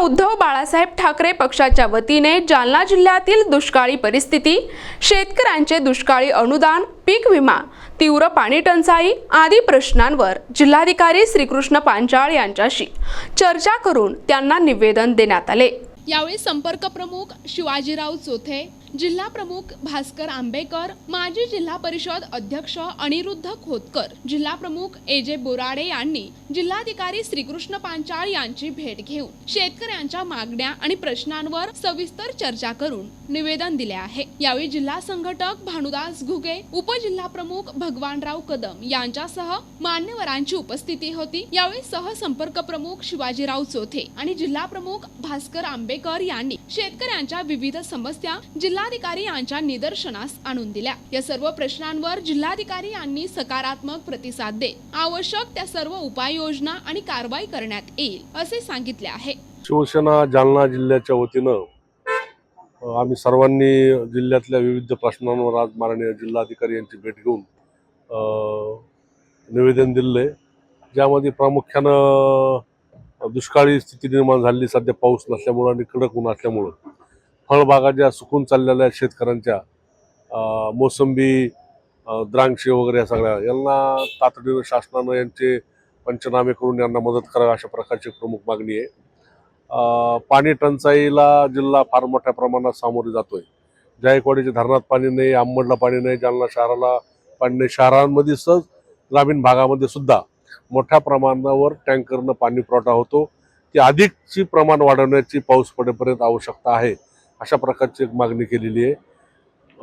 उद्धव बाळासाहेब ठाकरे पक्षाच्या वतीने जालना जिल्ह्यातील दुष्काळी परिस्थिती शेतकऱ्यांचे दुष्काळी अनुदान पीक विमा तीव्र पाणी टंचाई आदी प्रश्नांवर जिल्हाधिकारी श्रीकृष्ण पांचाळ यांच्याशी चर्चा करून त्यांना निवेदन देण्यात आले. यावेळी संपर्क प्रमुख शिवाजीराव चोथे जिल्हा प्रमुख भास्कर आंबेकर माजी जिल्हा परिषद अध्यक्ष अनिरुद्ध खोतकर जिल्हा प्रमुख ए जे बोराडे यांनी जिल्हाधिकारी श्रीकृष्ण पांचाळ यांची भेट घेऊन शेतकऱ्यांच्या मागण्या आणि प्रश्नांवर सविस्तर चर्चा करून निवेदन दिले आहे. यावेळी जिल्हा संघटक भानुदास घुगे उपजिल्हा प्रमुख भगवानराव कदम यांच्यासह मान्यवरांची उपस्थिती होती. यावेळी सहसंपर्क प्रमुख शिवाजीराव चोथे आणि जिल्हा प्रमुख भास्कर आंबेकर यांनी शेतकऱ्यांच्या विविध समस्या जिल्हा जिल्हाधिकारी यांच्या निदर्शनास आणून दिल्या. या सर्व प्रश्नांवर जिल्हाधिकारी यांनी सकारात्मक प्रतिसाद देत आवश्यक त्या सर्व उपाययोजना आणि कारवाई करण्यात येईल असे सांगितले आहे. शिवसेना जालना जिल्ह्याच्या वतीनं आम्ही सर्वांनी जिल्ह्यातल्या विविध प्रश्नांवर आज माननीय जिल्हाधिकारी यांची भेट घेऊन निवेदन दिले ज्यामध्ये प्रामुख्यानं दुष्काळी स्थिती निर्माण झाली सध्या पाऊस नसल्यामुळं आणि कडक ऊन असल्यामुळं. फळबागा ज्या सुकून चाललेल्या आहेत शेतकऱ्यांच्या मोसंबी अ, द्राक्षे वगैरे या सगळ्या यांना तातडीनं शासनानं यांचे पंचनामे करून यांना मदत करावी अशा प्रकारची प्रमुख मागणी आहे. पाणी टंचाईला जिल्हा फार मोठ्या प्रमाणात सामोरे जातोय. जायकवाडीच्या धरणात पाणी नाही आंबडला पाणी नाही जालना शहराला पाणी नाही शहरांमध्ये सहज ग्रामीण भागामध्ये सुद्धा मोठ्या प्रमाणावर टँकरनं पाणी पुरवठा होतो. ती अधिकची प्रमाण वाढवण्याची पाऊस पडेपर्यंत आवश्यकता आहे. अशा प्रकारची एक मागणी केलेली आहे.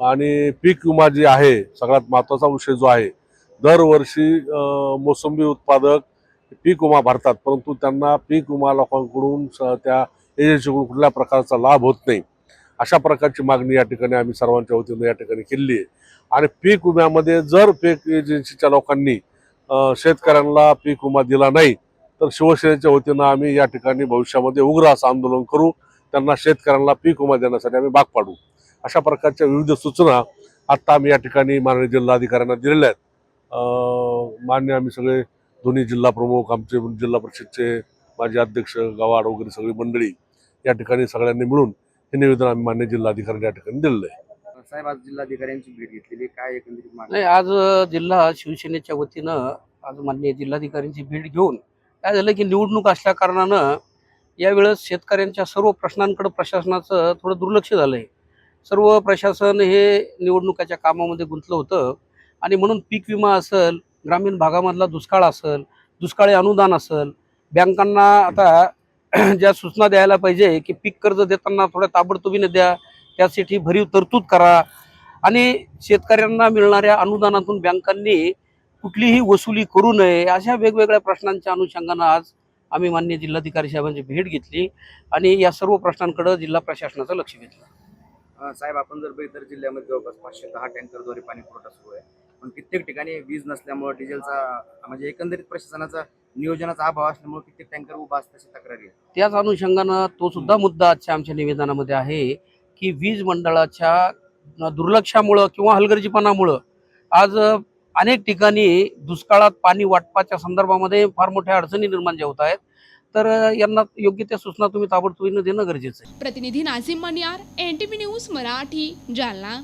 आणि पीक विमा जी आहे सगळ्यात महत्त्वाचा विषय जो आहे दरवर्षी मोसंबी उत्पादक पीक विमा भरतात. परंतु त्यांना पीक विमा लोकांकडून स- त्या एजन्सीकडून कुठल्या प्रकारचा लाभ होत नाही. अशा प्रकारची मागणी या ठिकाणी आम्ही सर्वांच्या वतीनं या ठिकाणी केलेली आहे. आणि पीक विम्यामध्ये जर पीक एजन्सीच्या लोकांनी शेतकऱ्यांना पीक विमा दिला नाही तर शिवसेनेच्या वतीनं आम्ही या ठिकाणी भविष्यामध्ये उग्र असं आंदोलन करू. त्यांना शेतकऱ्यांना पीक विमा देण्यासाठी आम्ही भाग पाडू. अशा प्रकारच्या विविध सूचना आत्ता आम्ही या ठिकाणी माननीय जिल्हाधिकाऱ्यांना दिलेल्या आहेत. अ, मान्य आम्ही सगळे दोन्ही जिल्हा प्रमुख आमचे जिल्हा परिषदचे माजी अध्यक्ष गावाड वगैरे सगळी मंडळी या ठिकाणी सगळ्यांनी मिळून हे निवेदन आम्ही मान्य जिल्हाधिकारी या ठिकाणी दिलेलं आहे. साहेब आज जिल्हाधिकाऱ्यांची भेट घेतलेली. काय एकंदरीत नाही आज जिल्हा शिवसेनेच्या वतीनं आज माननीय जिल्हाधिकाऱ्यांची भेट घेऊन काय झालं की निवडणूक असल्या कारणानं यावेळेस शेतकऱ्यांच्या सर्व प्रश्नांकडे प्रशासनाचं थोडं दुर्लक्ष झालं आहे सर्व प्रशासन हे निवडणुकाच्या कामामध्ये गुंतलं होतं. आणि म्हणून पीक विमा असेल ग्रामीण भागामधला दुष्काळ असेल दुष्काळी अनुदान असेल बँकांना आता ज्या सूचना द्यायला पाहिजे की पीक कर्ज देताना थोड्या ताबडतोबीने द्या त्यासाठी भरीव तरतूद करा. आणि शेतकऱ्यांना मिळणाऱ्या अनुदानातून बँकांनी कुठलीही वसुली करू नये अशा वेगवेगळ्या प्रश्नांच्या अनुषंगानं आज आम्ही मान्य जिल्हाधिकारी साहेबांची भेट घेतली आणि या सर्व प्रश्नांकडे जिल्हा प्रशासनाचं लक्ष घेतलं. साहेब आपण जर बघितलं तर जिल्ह्यामध्ये जवळपास पाचशे दहा टँकरद्वारे पाणी पुरवठा सुरू आहे. पण कित्येक ठिकाणी वीज नसल्यामुळे डिझेलचा म्हणजे एकंदरीत प्रशासनाचा नियोजनाचा अभाव असल्यामुळे कित्येक टँकर उभा अशी तक्रारी आहे. त्याच अनुषंगानं तो सुद्धा मुद्दा आजच्या आमच्या निवेदनामध्ये आहे की वीज मंडळाच्या दुर्लक्षामुळं किंवा हलगर्जीपणामुळं आज अनेक ठिकाणी दुष्काळात पाणी वाटपाच्या संदर्भामध्ये फार मोठ्या अडचणी निर्माण ज्या होत आहेत. तर यांना योग्य त्या सूचना तुम्ही ताबडतोबीनं देणं गरजेचं आहे. प्रतिनिधी नाझिम मनियार एनटीपी न्यूज मराठी जालना.